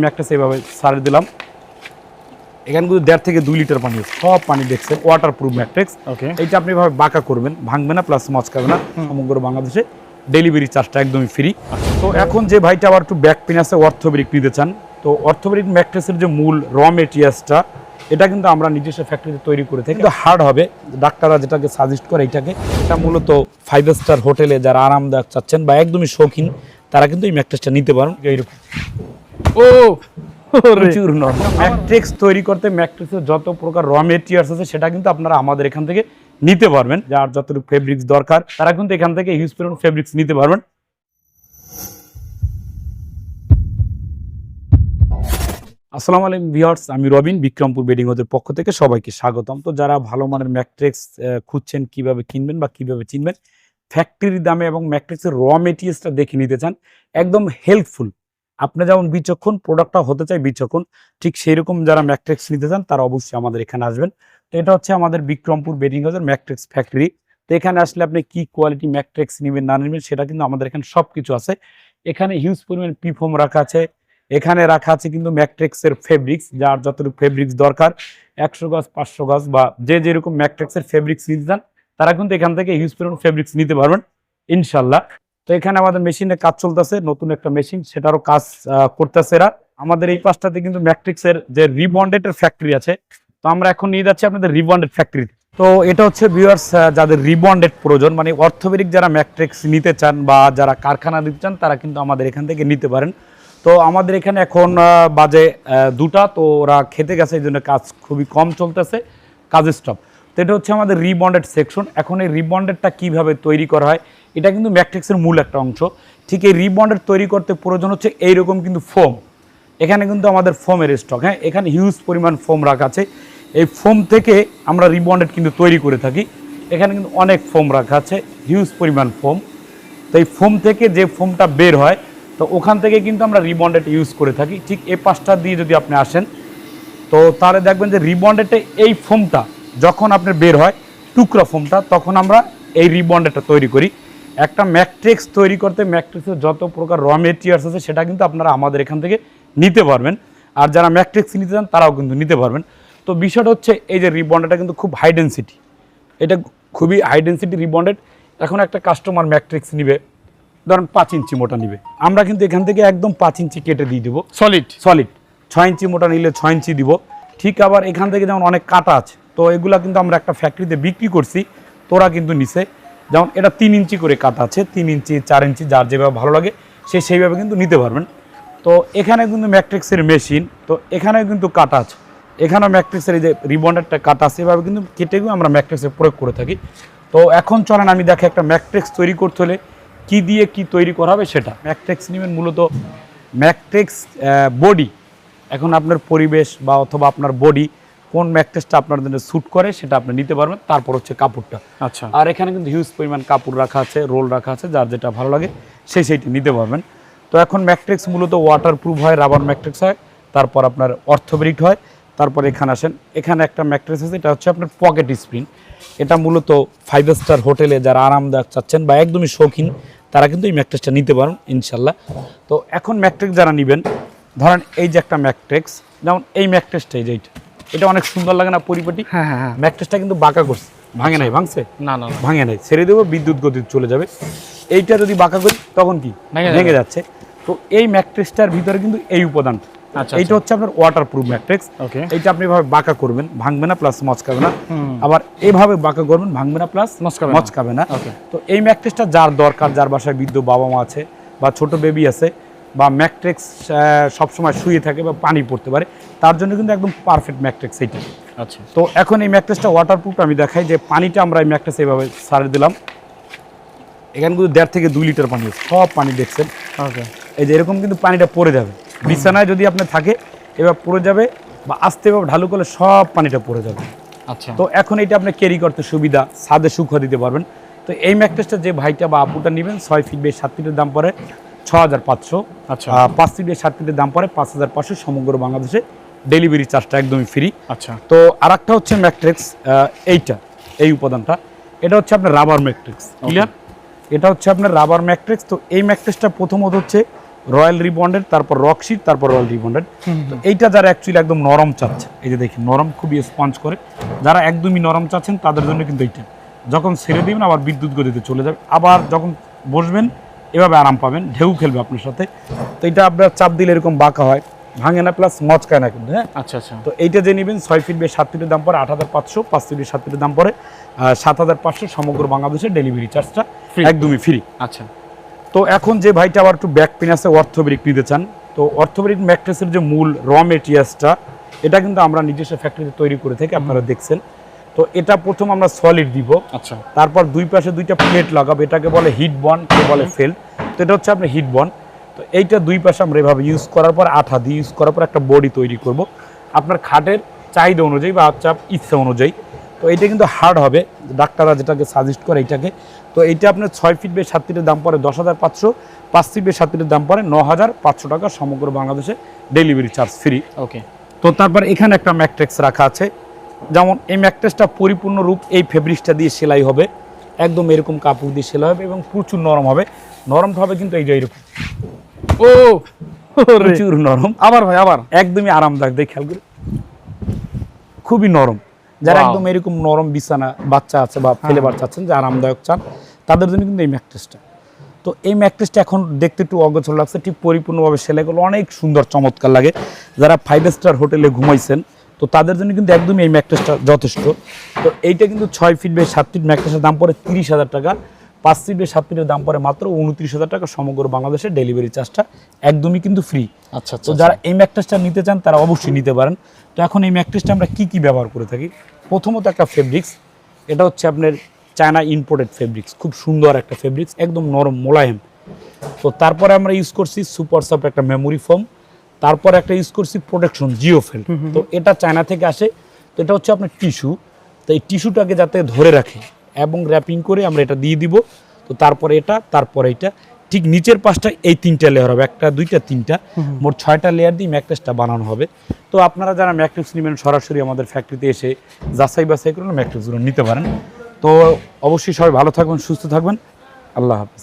ম্যাকটা সেভাবে সারে দিলাম। এখানে কিন্তু দেড় থেকে দুই লিটার পানি সব পানি দেখছেন ওয়াটার প্রুফ ম্যাট্রিক্স ওকে এইটা আপনি ভাবে বাঁকা করবেন ভাঙবে না প্লাস মচকাবে না। সমগ্র বাংলাদেশে ডেলিভারি চার্জটা একদমই ফ্রি তো এখন যে ভাইটা আবার একটু ব্যাক পেন আছে অর্থোবেরিক নিতে চান তো অর্থোবেরিক ম্যাট্রেসের যে মূল র মেটেরিয়ালসটা এটা কিন্তু আমরা নিজস্ব ফ্যাক্টরিতে তৈরি করে থাকি। কিন্তু হার্ড হবে। ডাক্তাররা যেটাকে সাজেস্ট করে এটাকে এটা মূলত ফাইভ স্টার হোটেলে যারা আরামদায়ক চাচ্ছেন বা একদমই শৌখিন তারা কিন্তু এই ম্যাট্রেসটা নিতে পারেন। এইরকম। ও প্রচুর নরমাল ম্যাট্রিক্স তৈরি করতে ম্যাট্রিক্সের যত প্রকার র মেটেরিয়ালস আছে সেটা কিন্তু আপনারা আমাদের এখান থেকে নিতে পারবেন। যার যতটুকু ফেব্রিক্স দরকার তারা কিন্তু এখান থেকে হিউজ পরিমাণ ফেব্রিক্স নিতে পারবেন। আসসালামু আলাইকুম ভিউয়ার্স আমি রবিন বিক্রমপুর বেডিং ওদের পক্ষ থেকে সবাইকে স্বাগতম। তো যারা ভালো মানের ম্যাট্রিক্স খুঁজছেন কীভাবে কিনবেন বা কীভাবে চিনবেন ফ্যাক্টরির দামে এবং ম্যাট্রিক্সের র মেটেরিয়ালসটা দেখে নিতে চান একদম হেল্পফুল আপনি যেমন বিচক্ষণ প্রোডাক্টটা হতে চাই বিচক্ষণ, ঠিক সেই রকম যারা ম্যাট্রিক্স নিতে চান, তারা অবশ্যই আমাদের এখানে আসবেন। তো এটা হচ্ছে আমাদের বিক্রমপুর বেডিং হাউসের ম্যাট্রিক্স ফ্যাক্টরি তো এখানে আসলে আপনি কি কোয়ালিটি ম্যাট্রিক্স নেবেন, না নেবেন, সেটা কিন্তু আমাদের এখানে সব কিছু আছে। এখানে হিউজ পরিমাণ পিফোম রাখা আছে। এখানে রাখা আছে কিন্তু ম্যাট্রিক্সের ফেব্রিক্স যার যতটুকু ফেব্রিক্স দরকার, একশো গজ পাঁচশো গজ বা যে যেরকম ম্যাট্রিক্সের ফেব্রিক্স নিতে চান, তারা কিন্তু এখান থেকে হিউজ পরিমাণ ফেব্রিক্স নিতে পারবেন ইনশাল্লাহ তো এখানে আমাদের মেশিনে কাজ চলতেছে, নতুন একটা মেশিন, সেটারও কাজ করতেছে এরা। আমাদের এই পাশটাতে কিন্তু ম্যাট্রিক্সের যে রিবন্ডেড ফ্যাক্টরি আছে, তো আমরা এখন নিয়ে যাচ্ছি আপনাদের রিবন্ডেড ফ্যাক্টরি। তো এটা হচ্ছে ভিউয়ার্স যাদের রিবন্ডেড প্রয়োজন মানে অর্থোপেডিক যারা ম্যাট্রিক্স নিতে চান বা যারা কারখানা দিতে চান, তারা কিন্তু আমাদের এখান থেকে নিতে পারেন। তো আমাদের এখানে এখন বাজে দুটা, তো ওরা খেতে গেছে, এই জন্য কাজ খুবই কম চলতেছে। কাজের স্টপ তো এটা হচ্ছে আমাদের রিবন্ডেড সেকশন এখন এই রিবন্ডেডটা কীভাবে তৈরি করা হয়, এটা কিন্তু ম্যাট্রিক্সের মূল একটা অংশ। ঠিক এই রিবন্ডেড তৈরি করতে প্রয়োজন হচ্ছে এইরকম কিন্তু ফোম এখানে কিন্তু আমাদের ফোমের স্টক হ্যাঁ? এখানে হিউজ পরিমাণ ফোম রাখা আছে। এই ফোম থেকে আমরা রিবন্ডেড কিন্তু তৈরি করে থাকি। এখানে কিন্তু অনেক ফোম রাখা আছে হিউজ পরিমাণ ফোম তো এই ফোম থেকে যে ফোমটা বের হয়, তো ওখান থেকে কিন্তু আমরা রিবন্ডেড ইউজ করে থাকি। ঠিক এ পাশটা দিয়ে যদি আপনি আসেন, তো তাহলে দেখবেন যে রিবন্ডেডে এই ফোমটা যখন আপনার বের হয় টুকরা ফোমটা তখন আমরা এই রিবন্ডেডটা তৈরি করি। একটা ম্যাট্রিক্স তৈরি করতে ম্যাট্রিক্সের যত প্রকার র মেটেরিয়ালস আছে সেটা কিন্তু আপনারা আমাদের এখান থেকে নিতে পারবেন। আর যারা ম্যাট্রিক্স নিতে চান তারাও কিন্তু নিতে পারবেন। তো বিষয়টা হচ্ছে এই যে রিবন্ডেডটা কিন্তু খুব হাই ডেন্সিটি এটা খুবই হাই ডেন্সিটি রিবন্ডেড এখন একটা কাস্টমার ম্যাট্রিক্স নিবে ধরেন পাঁচ ইঞ্চি মোটা নিবে। আমরা কিন্তু এখান থেকে একদম পাঁচ ইঞ্চি কেটে দিয়ে দেবো। সলিড সলিড ছয় ইঞ্চি মোটা নিলে ছয় ইঞ্চি দিব। ঠিক আবার এখান থেকে যেমন অনেক কাটা আছে তো এগুলা কিন্তু আমরা একটা ফ্যাক্টরিতে বিক্রি করছি, তোরা কিন্তু নিছে যেমন এটা তিন ইঞ্চি করে কাটা আছে, তিন ইঞ্চি, চার ইঞ্চি, যার যেভাবে ভালো লাগে, সে সেইভাবে কিন্তু নিতে পারবেন। তো এখানে কিন্তু ম্যাট্রিক্সের মেশিন, তো এখানেও কিন্তু কাটা আছে। এখানেও ম্যাট্রিক্সের এই যে রিবন্ডেরটা কাটা আছে, এভাবে কিন্তু কেটে গিয়ে আমরা ম্যাট্রিক্সের প্রয়োগ করে থাকি। তো এখন চলেন আমি দেখে একটা ম্যাট্রিক্স তৈরি করতে হলে কি দিয়ে কি তৈরি করা হবে সেটা। ম্যাট্রিক্স নেবেন মূলত ম্যাট্রিক্স বডি এখন আপনার পরিবেশ বা অথবা আপনার বডি কোন ম্যাট্রেসটা আপনার জন্য স্যুট করে সেটা আপনি নিতে পারবেন তারপর হচ্ছে কাপড়টা। আচ্ছা। আর এখানে কিন্তু হিউজ পরিমাণ কাপড় রাখা আছে রোল রাখা আছে যার যেটা ভালো লাগে সেই সেইটি নিতে পারবেন। তো এখন ম্যাট্রিক্স মূলত ওয়াটার প্রুফ হয় রাবার ম্যাট্রিক্স হয় তারপর আপনার অর্থোবেরিক হয় তারপর এখানে আসেন। এখানে একটা ম্যাট্রেস আছে এটা হচ্ছে আপনার পকেট স্প্রিং এটা মূলত ফাইভ স্টার হোটেলে যারা আরামদায়ক চাচ্ছেন বা একদমই শৌখিন তারা কিন্তু এই ম্যাট্রেসটা নিতে পারেন ইনশাল্লাহ। তো এখন ম্যাট্রিক্স যারা নেবেন ধরেন এই যে একটা ম্যাট্রিক্স যেমন এই ম্যাট্রেসটা এই যে এইটা। এটা অনেক সুন্দর লাগে না পরিপাটি? হ্যাঁ হ্যাঁ হ্যাঁ। ম্যাট্রেসটা কিন্তু বাঁকা করছে। ভাঙে নাই ভাঙছে? না না। ভাঙে নাই। ছেড়ে দেবো বিদ্যুৎ গতি চলে যাবে। এইটা যদি বাঁকা করি তখন কি? ভেঙে যাচ্ছে। তো এই ম্যাট্রিক্সটার ভিতরে কিন্তু এই উপাদান। আচ্ছা এইটা হচ্ছে আপনার ওয়াটার প্রুফ ম্যাট্রিক্স ওকে। এইটা আপনি এভাবে বাঁকা করবেন ভাঙবে না প্লাস মচকাবে না। আবার এইভাবে বাঁকা করবেন ভাঙবে না প্লাস মচকাবে না। তো এই ম্যাট্রিক্সটা যার দরকার যার বাসায় বৃদ্ধ বাবা মা আছে বা ছোট বেবি আছে বা ম্যাট্রিক্স সবসময় শুয়ে থাকে বা পানি পড়তে পারে তার জন্য কিন্তু একদম পারফেক্ট ম্যাট্রিক্স এইটা। আচ্ছা। তো এখন এই ম্যাট্রেসটা ওয়াটারপ্রুফ আমি দেখাই যে পানিটা আমরা এই ম্যাট্রেস এইভাবে সারে দিলাম। এখানে কিন্তু দেড় থেকে দুই লিটার পানি সব পানি দেখছেন? এই যে এরকম কিন্তু পানিটা পড়ে যাবে। বিছানায় যদি আপনার থাকে এবার পড়ে যাবে বা আস্তে এভাবে ঢালু করলে সব পানিটা পড়ে যাবে। আচ্ছা। তো এখন এটা আপনি ক্যারি করতে সুবিধা ছাদে সুখ দিতে পারবেন। তো এই ম্যাট্রেসটা যে ভাইটা বা আপুটা নেবেন ছয় ফিট বেশ সাত ফিটের দাম পড়ে। ছ হাজার পাঁচশো। আচ্ছা। পাঁচ বেশ সাত ফিটের দাম পড়ে পাঁচ হাজার পাঁচশো। সমগ্র বাংলাদেশে ডেলিভারি চার্জটা একদমই ফ্রি আচ্ছা। তো আর একটা হচ্ছে ম্যাট্রিক্স এইটা এই উপাদানটা। এটা হচ্ছে আপনার রাবার ম্যাট্রিক্স ক্লিয়ার এটা হচ্ছে আপনার রাবার ম্যাট্রিক্স তো এই ম্যাট্রিক্সটা প্রথমত হচ্ছে রয়্যাল রিবন্ডেড তারপর রকশিট তারপর রয়্যাল রিবন্ডেড তো এইটা যারা অ্যাকচুয়ালি একদম নরম চাচ্ছে এই যে দেখি নরম খুবই স্পঞ্জ করে। যারা একদমই নরম চাচ্ছেন তাদের জন্য কিন্তু এইটা। যখন ছেড়ে দিবেন আবার বিদ্যুৎ গতিতে চলে যাবে। আবার যখন বসবেন এভাবে আরাম পাবেন ঢেউ খেলবে আপনার সাথে। তো এটা আপনার চাপ দিলে এরকম বাঁকা হয় ভাঙে না প্লাস মচকায় না কিন্তু হ্যাঁ? আচ্ছা আচ্ছা। তো এইটা যে নেবেন ছয় ফিট বেশ সাত ফিটের দাম পড়ে আট হাজার পাঁচশো পাঁচ ফিটের সাত ফিটের দাম পড়ে সাত হাজার পাঁচশো সমগ্র বাংলাদেশে ডেলিভারি চার্জটা একদমই ফ্রি আচ্ছা। তো এখন যে ভাইটা আবার একটু ব্যাক পেন আছে অর্থোবেরিক নিতে চান তো অর্থোবেরিক ম্যাট্রেসের যে মূল র মেটেরিয়ালসটা এটা কিন্তু আমরা নিজস্ব ফ্যাক্টরিতে তৈরি করে থাকি আপনারা দেখছেন। তো এটা প্রথম আমরা সলিড দিব। আচ্ছা। তারপর দুই পাশে দুইটা প্লেট লাগাবো এটাকে বলে হিট বন কেউ বলে ফেল তো এটা হচ্ছে আপনার হিট বন তো এইটা দুই পাশে আমরা এভাবে ইউজ করার পর আঠা দিয়ে ইউজ করার পর একটা বডি তৈরি করব। আপনার খাটের চাহিদা অনুযায়ী বা আচ্ছা ইচ্ছা অনুযায়ী। তো এটা কিন্তু হার্ড হবে। ডাক্তাররা যেটাকে সাজেস্ট করে এইটাকে। তো এইটা আপনার ছয় ফিট বে সাত ফিটের দাম পড়ে দশ হাজার পাঁচশো। পাঁচ ফিট বে সাত ফিটের দাম পড়ে ন হাজার পাঁচশো টাকা সমগ্র বাংলাদেশে ডেলিভারি চার্জ ফ্রি ওকে তো তারপর এখানে একটা ম্যাট্রেক্স রাখা আছে। যেমন এই ম্যাট্রেসটা পরিপূর্ণ রূপ এই ফেব্রিক্সটা দিয়ে সেলাই হবে। একদম এরকম কাপড় দিয়ে সেলাই হবে এবং প্রচুর নরম হবে। নরমটা হবে কিন্তু এই যে এরকম। ও প্রচুর নরম। আবার ভাই আবার। একদমই আরামদায়ক দেখ খেয়াল করে। খুবই নরম। যারা একদম এরকম নরম বিছানা বাচ্চা আছে বা ফেলে বাচ্চা আছেন যে আরামদায়ক চান তাদের জন্য কিন্তু এই ম্যাট্রেসটা। তো এই ম্যাট্রেসটা এখন দেখতে একটু অগোছল লাগছে। ঠিক পরিপূর্ণভাবে সেলাই করলে অনেক সুন্দর চমৎকার লাগে। যারা ফাইভ স্টার হোটেলে ঘুমাইছেন তো তাদের জন্য কিন্তু একদমই এই ম্যাট্রেসটা যথেষ্ট। তো এইটা কিন্তু ছয় ফিট বাই সাত ফিট ম্যাট্রেসের দাম পড়ে তিরিশ হাজার টাকা। পাঁচ ফিট বাই সাত ফিটের দাম পড়ে মাত্র উনত্রিশ হাজার টাকা সমগ্র বাংলাদেশে ডেলিভারি চার্জটা একদমই কিন্তু ফ্রি আচ্ছা আচ্ছা তো যারা এই ম্যাট্রেসটা নিতে চান তারা অবশ্যই নিতে পারেন। তো এখন এই ম্যাট্রেসটা আমরা কি কি ব্যবহার করে থাকি? প্রথমত একটা ফেব্রিক্স এটা হচ্ছে আপনার চায়না ইম্পোর্টেড ফেব্রিক্স খুব সুন্দর একটা ফেব্রিক্স একদম নরম মোলায়েম। তো তারপরে আমরা ইউজ করছি সুপার সফট একটা মেমোরি ফোম তারপর একটা ইউজ করছি প্রোটেকশন জিওফেল তো এটা চায়না থেকে আসে। তো এটা হচ্ছে আপনার টিস্যু তো এই টিস্যুটাকে যাতে ধরে রাখে এবং র্যাপিং করে আমরা এটা দিয়ে দিব। তো তারপরে এটা তারপরে এটা। ঠিক নিচের পাশটা এই তিনটা লেয়ার হবে। একটা দুইটা তিনটা। মোট ছয়টা লেয়ার দিয়ে ম্যাট্রেসটা বানানো হবে। তো আপনারা যারা ম্যাট্রেস নেবেন সরাসরি আমাদের ফ্যাক্টরিতে এসে যাচাই বাছাই করে ম্যাট্রেসগুলো নিতে পারেন। তো অবশ্যই সবাই ভালো থাকবেন সুস্থ থাকবেন। আল্লাহ হাফিজ।